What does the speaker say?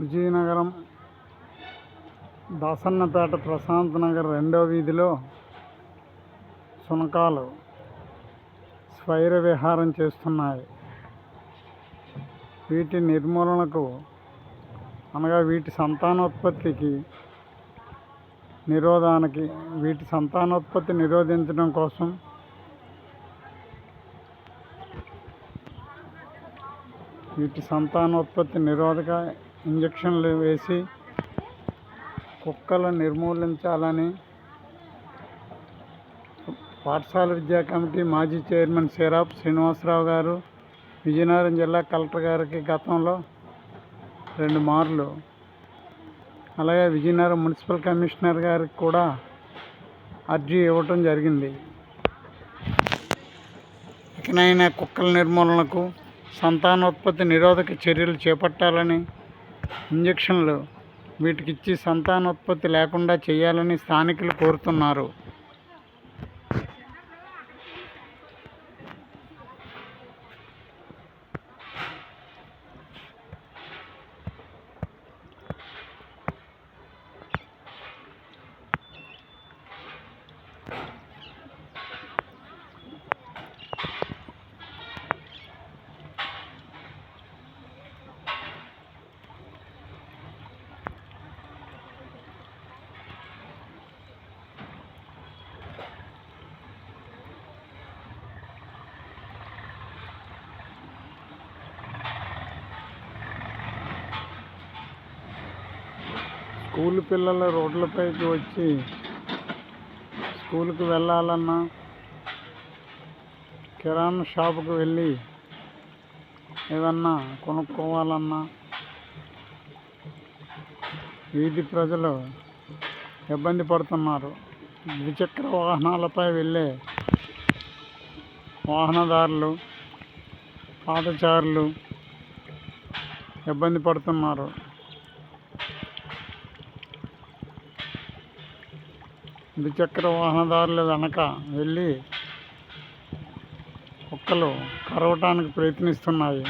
విజయనగరం దాసన్నపేట ప్రశాంత్ నగర్ రెండో వీధిలో శునకాలు స్వైర విహారం చేస్తున్నాయి. వీటి నిర్మూలనకు అనగా వీటి సంతానోత్పత్తికి నిరోధానికి వీటి సంతానోత్పత్తి నిరోధించడం కోసం వీటి సంతానోత్పత్తి నిరోధక ఇంజక్షన్లు వేసి కుక్కలను నిర్మూలించాలని పాఠశాల విద్యా కమిటీ మాజీ చైర్మన్ సిరాప్ శ్రీనివాసరావు గారు విజయనగరం జిల్లా కలెక్టర్ గారికి గతంలో రెండు మార్లు. అలాగే విజయనగరం మున్సిపల్ కమిషనర్ గారికి కూడా అర్జీ ఇవ్వటం జరిగింది. ఇకనైనా కుక్కల నిర్మూలనకు సంతానోత్పత్తి నిరోధక చర్యలు చేపట్టాలని ఇంజక్షన్లు వీటికిచ్చి సంతానోత్పత్తి లేకుండా చేయాలని స్థానికులు కోరుతున్నారు. స్కూల్ పిల్లలు రోడ్లపైకి వచ్చి స్కూల్కి వెళ్ళాలన్నా కిరాణా షాపుకి వెళ్ళి ఏదన్నా కొనుక్కోవాలన్నా వీధి ప్రజలు ఇబ్బంది పడుతున్నారు. ద్విచక్ర వాహనాలపై వెళ్ళే వాహనదారులు పాదచారులు ఇబ్బంది పడుతున్నారు. ద్విచక్ర వాహనదారుల వెనక వెళ్ళి కుక్కలు కరవటానికి ప్రయత్నిస్తున్నాయి.